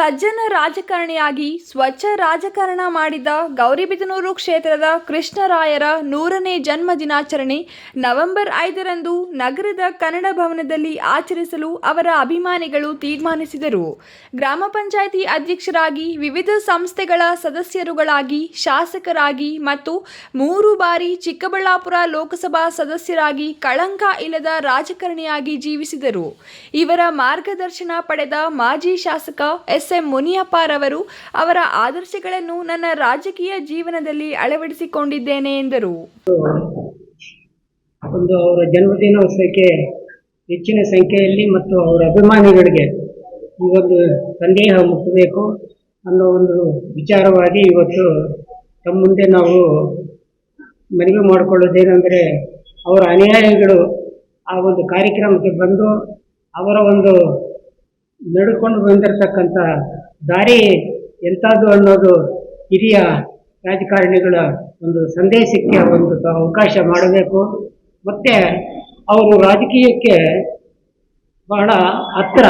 ಸಜ್ಜನ ರಾಜಕಾರಣಿಯಾಗಿ ಸ್ವಚ್ಛ ರಾಜಕಾರಣ ಮಾಡಿದ ಗೌರಿಬಿದನೂರು ಕ್ಷೇತ್ರದ ಕೃಷ್ಣರಾಯರ ನೂರನೇ ಜನ್ಮ ದಿನಾಚರಣೆ ನವೆಂಬರ್ ಐದರಂದು ನಗರದ ಕನ್ನಡ ಭವನದಲ್ಲಿ ಆಚರಿಸಲು ಅವರ ಅಭಿಮಾನಿಗಳು ತೀರ್ಮಾನಿಸಿದರು. ಗ್ರಾಮ ಪಂಚಾಯಿತಿ ಅಧ್ಯಕ್ಷರಾಗಿ ವಿವಿಧ ಸಂಸ್ಥೆಗಳ ಸದಸ್ಯರುಗಳಾಗಿ ಶಾಸಕರಾಗಿ ಮತ್ತು ಮೂರು ಬಾರಿ ಚಿಕ್ಕಬಳ್ಳಾಪುರ ಲೋಕಸಭಾ ಸದಸ್ಯರಾಗಿ ಕಳಂಕ ಇಲ್ಲದ ರಾಜಕಾರಣಿಯಾಗಿ ಜೀವಿಸಿದರು. ಇವರ ಮಾರ್ಗದರ್ಶನ ಪಡೆದ ಮಾಜಿ ಶಾಸಕ ಎಸ್. ಎಂ ಮುನಿಯಪ್ಪರವರು ಅವರ ಆದರ್ಶಗಳನ್ನು ನನ್ನ ರಾಜಕೀಯ ಜೀವನದಲ್ಲಿ ಅಳವಡಿಸಿಕೊಂಡಿದ್ದೇನೆ ಎಂದರು. ಒಂದು ಅವರ ಜನ್ಮದಿನೋತ್ಸವಕ್ಕೆ ಹೆಚ್ಚಿನ ಸಂಖ್ಯೆಯಲ್ಲಿ ಮತ್ತು ಅವರ ಅಭಿಮಾನಿಗಳಿಗೆ ಒಂದು ಸಂದೇಹ ಮುಟ್ಟಬೇಕು ಅನ್ನೋ ಒಂದು ವಿಚಾರವಾಗಿ ಇವತ್ತು ತಮ್ಮ ಮುಂದೆ ನಾವು ಮನವಿ ಮಾಡಿಕೊಳ್ಳೋದೇನೆಂದರೆ ಅವರ ಅನುಯಾಯಿಗಳು ಆ ಒಂದು ಕಾರ್ಯಕ್ರಮಕ್ಕೆ ಬಂದು ಅವರ ಒಂದು ನಡ್ಕೊಂಡು ಬಂದಿರತಕ್ಕಂಥ ದಾರಿ ಎಂಥದ್ದು ಅನ್ನೋದು ಹಿರಿಯ ರಾಜಕಾರಣಿಗಳ ಒಂದು ಸಂದೇಶಕ್ಕೆ ಒಂದು ಅವಕಾಶ ಮಾಡಬೇಕು. ಮತ್ತು ಅವರು ರಾಜಕೀಯಕ್ಕೆ ಬಹಳ ಹತ್ತಿರ.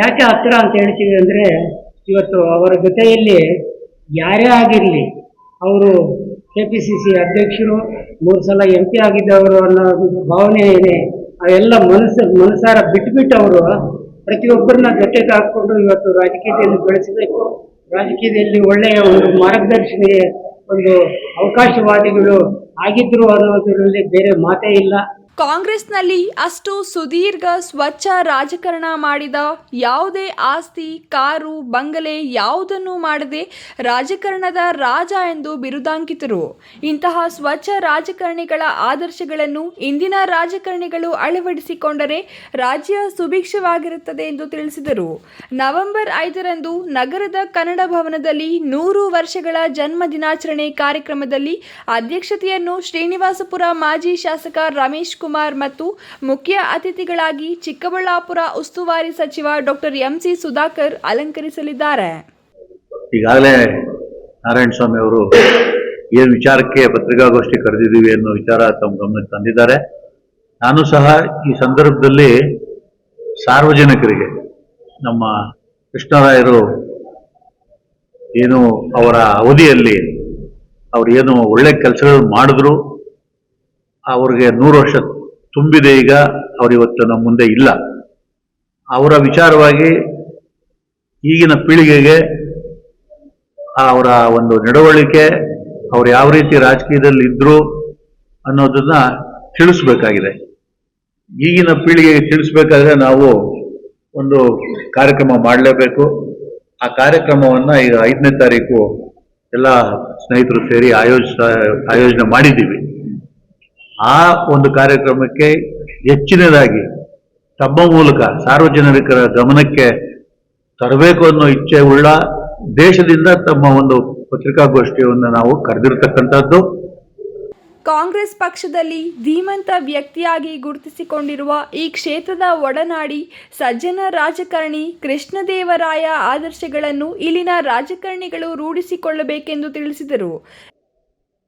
ಯಾಕೆ ಹತ್ತಿರ ಅಂತ ಹೇಳ್ತೀವಿ ಅಂದರೆ, ಇವತ್ತು ಅವರ ಜೊತೆಯಲ್ಲಿ ಯಾರೇ ಆಗಿರಲಿ, ಅವರು ಕೆ ಪಿ ಸಿ ಸಿ ಅಧ್ಯಕ್ಷರು, ಮೂರು ಸಲ ಎಂ ಪಿ ಆಗಿದ್ದವರು ಅನ್ನೋ ಭಾವನೆ ಇದೆ ಅವೆಲ್ಲ ಮನಸ್ಸು ಮನಸಾರ ಬಿಟ್ಬಿಟ್ಟು ಅವರು ಪ್ರತಿಯೊಬ್ಬರನ್ನ ಜೊತೆಗೆ ಹಾಕೊಂಡು ಇವತ್ತು ರಾಜಕೀಯದಲ್ಲಿ ಬೆಳೆಸಬೇಕು ರಾಜಕೀಯದಲ್ಲಿ ಒಳ್ಳೆಯ ಒಂದು ಮಾರ್ಗದರ್ಶನಿಗೆ ಒಂದು ಅವಕಾಶವಾದಿಗಳು ಆಗಿದ್ರು ಅನ್ನೋದರಲ್ಲಿ ಬೇರೆ ಮಾತೇ ಇಲ್ಲ. ಕಾಂಗ್ರೆಸ್ನಲ್ಲಿ ಅಷ್ಟು ಸುದೀರ್ಘ ಸ್ವಚ್ಛ ರಾಜಕಾರಣ ಮಾಡಿದ ಯಾವುದೇ ಆಸ್ತಿ, ಕಾರು, ಬಂಗಲೆ ಯಾವುದನ್ನು ಮಾಡದೆ ರಾಜಕಾರಣದ ರಾಜ ಎಂದು ಬಿರುದಾಂಕಿತರು. ಇಂತಹ ಸ್ವಚ್ಛ ರಾಜಕಾರಣಿಗಳ ಆದರ್ಶಗಳನ್ನು ಇಂದಿನ ರಾಜಕಾರಣಿಗಳು ಅಳವಡಿಸಿಕೊಂಡರೆ ರಾಜ್ಯ ಸುಭಿಕ್ಷವಾಗಿರುತ್ತದೆ ಎಂದು ತಿಳಿಸಿದರು. ನವೆಂಬರ್ ಐದರಂದು ನಗರದ ಕನ್ನಡ ಭವನದಲ್ಲಿ ನೂರು ವರ್ಷಗಳ ಜನ್ಮ ದಿನಾಚರಣೆ ಕಾರ್ಯಕ್ರಮದಲ್ಲಿ ಅಧ್ಯಕ್ಷತೆಯನ್ನು ಶ್ರೀನಿವಾಸಪುರ ಮಾಜಿ ಶಾಸಕ ರಮೇಶ್ ಕುಮಾರ್ ಮತ್ತು ಮುಖ್ಯ ಅತಿಥಿಗಳಾಗಿ ಚಿಕ್ಕಬಳ್ಳಾಪುರ ಉಸ್ತುವಾರಿ ಸಚಿವ ಡಾಕ್ಟರ್ ಎಂಸಿ ಸುಧಾಕರ್ ಅಲಂಕರಿಸಲಿದ್ದಾರೆ. ಈಗಾಗಲೇ ನಾರಾಯಣ ಸ್ವಾಮಿ ಅವರು ಏನು ವಿಚಾರಕ್ಕೆ ಪತ್ರಿಕಾಗೋಷ್ಠಿ ಕರೆದಿದ್ದೀವಿ ಅನ್ನೋ ವಿಚಾರ ತಮ್ಮ ಗಮನಕ್ಕೆ ತಂದಿದ್ದಾರೆ. ನಾನು ಸಹ ಈ ಸಂದರ್ಭದಲ್ಲಿ ಸಾರ್ವಜನಿಕರಿಗೆ, ನಮ್ಮ ಕೃಷ್ಣರಾಯರು ಏನು ಅವರ ಅವಧಿಯಲ್ಲಿ ಅವರು ಏನು ಒಳ್ಳೆ ಕೆಲಸಗಳು ಮಾಡಿದ್ರು ಅವ್ರಿಗೆ ನೂರು ವರ್ಷ ತುಂಬಿದೆ ಈಗ, ಅವರಿವತ್ತು ನಮ್ಮ ಮುಂದೆ ಇಲ್ಲ. ಅವರ ವಿಚಾರವಾಗಿ ಈಗಿನ ಪೀಳಿಗೆಗೆ ಅವರ ಒಂದು ನಡವಳಿಕೆ, ಅವ್ರು ಯಾವ ರೀತಿ ರಾಜಕೀಯದಲ್ಲಿ ಇದ್ರು ಅನ್ನೋದನ್ನ ತಿಳಿಸ್ಬೇಕಾಗಿದೆ. ಈಗಿನ ಪೀಳಿಗೆಗೆ ತಿಳಿಸ್ಬೇಕಾದ್ರೆ ನಾವು ಒಂದು ಕಾರ್ಯಕ್ರಮ ಮಾಡಲೇಬೇಕು. ಆ ಕಾರ್ಯಕ್ರಮವನ್ನ ಈಗ ಐದನೇ ತಾರೀಕು ಎಲ್ಲ ಸ್ನೇಹಿತರು ಸೇರಿ ಆಯೋಜಿಸ ಆಯೋಜನೆ ಮಾಡಿದ್ದೀವಿ. ಆ ಒಂದು ಕಾರ್ಯಕ್ರಮಕ್ಕೆ ಹೆಚ್ಚಿನದಾಗಿ ತಮ್ಮ ಮೂಲಕ ಸಾರ್ವಜನಿಕರ ಗಮನಕ್ಕೆ ತರಬೇಕು ಅನ್ನೋ ಇಚ್ಛೆ ಉಳ್ಳ ದೇಶದಿಂದ ತಮ್ಮ ಒಂದು ಪತ್ರಿಕಾಗೋಷ್ಠಿಯನ್ನು ನಾವು ಕರೆದಿರ್ತಕ್ಕಂಥದ್ದು. ಕಾಂಗ್ರೆಸ್ ಪಕ್ಷದಲ್ಲಿ ಧೀಮಂತ ವ್ಯಕ್ತಿಯಾಗಿ ಗುರುತಿಸಿಕೊಂಡಿರುವ ಈ ಕ್ಷೇತ್ರದ ಒಡನಾಡಿ ಸಜ್ಜನ ರಾಜಕಾರಣಿ ಕೃಷ್ಣದೇವರಾಯ ಆದರ್ಶಗಳನ್ನು ಇಲ್ಲಿನ ರಾಜಕಾರಣಿಗಳು ರೂಢಿಸಿಕೊಳ್ಳಬೇಕೆಂದು ತಿಳಿಸಿದರು.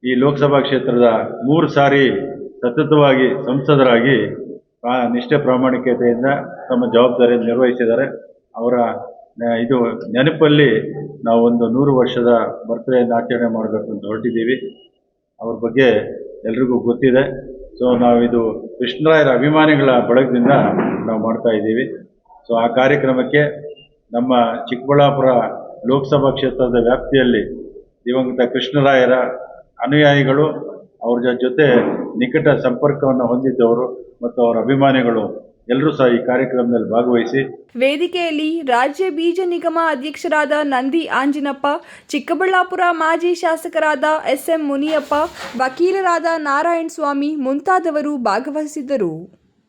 ಈ ಲೋಕಸಭಾ ಕ್ಷೇತ್ರದ ಮೂರು ಸಾರಿ ಸತತವಾಗಿ ಸಂಸದರಾಗಿ ನಿಷ್ಠೆ ಪ್ರಾಮಾಣಿಕತೆಯಿಂದ ತಮ್ಮ ಜವಾಬ್ದಾರಿಯನ್ನು ನಿರ್ವಹಿಸಿದ್ದಾರೆ. ಅವರ ಇದು ನೆನಪಲ್ಲಿ ನಾವು ಒಂದು ನೂರು ವರ್ಷದ ಬರ್ತ್ಡೇಯನ್ನು ಆಚರಣೆ ಮಾಡಬೇಕು ಅಂತ ಹೊರಟಿದ್ದೀವಿ. ಅವ್ರ ಬಗ್ಗೆ ಎಲ್ರಿಗೂ ಗೊತ್ತಿದೆ. ಸೊ ನಾವಿದು ಕೃಷ್ಣರಾಯರ ಅಭಿಮಾನಿಗಳ ಬಳಗದಿಂದ ನಾವು ಮಾಡ್ತಾ ಇದ್ದೀವಿ. ಸೊ ಆ ಕಾರ್ಯಕ್ರಮಕ್ಕೆ ನಮ್ಮ ಚಿಕ್ಕಬಳ್ಳಾಪುರ ಲೋಕಸಭಾ ಕ್ಷೇತ್ರದ ವ್ಯಾಪ್ತಿಯಲ್ಲಿ ದಿವಂಗತ ಕೃಷ್ಣರಾಯರ ಅನುಯಾಯಿಗಳು ಅವ್ರ ಜೊತೆ ನಿಕಟ ಸಂಪರ್ಕವನ್ನು ಹೊಂದಿದ್ದವರು ಮತ್ತು ಅವರ ಅಭಿಮಾನಿಗಳು ಎಲ್ಲರೂ ಸಹ ಈ ಕಾರ್ಯಕ್ರಮದಲ್ಲಿ ಭಾಗವಹಿಸಿ ವೇದಿಕೆಯಲ್ಲಿ ರಾಜ್ಯ ಬೀಜ ನಿಗಮ ಅಧ್ಯಕ್ಷರಾದ ನಂದಿ ಆಂಜಿನಪ್ಪ, ಚಿಕ್ಕಬಳ್ಳಾಪುರ ಮಾಜಿ ಶಾಸಕರಾದ ಎಸ್ ಎಂ ಮುನಿಯಪ್ಪ, ವಕೀಲರಾದ ನಾರಾಯಣ ಸ್ವಾಮಿ ಮುಂತಾದವರು ಭಾಗವಹಿಸಿದ್ದರು.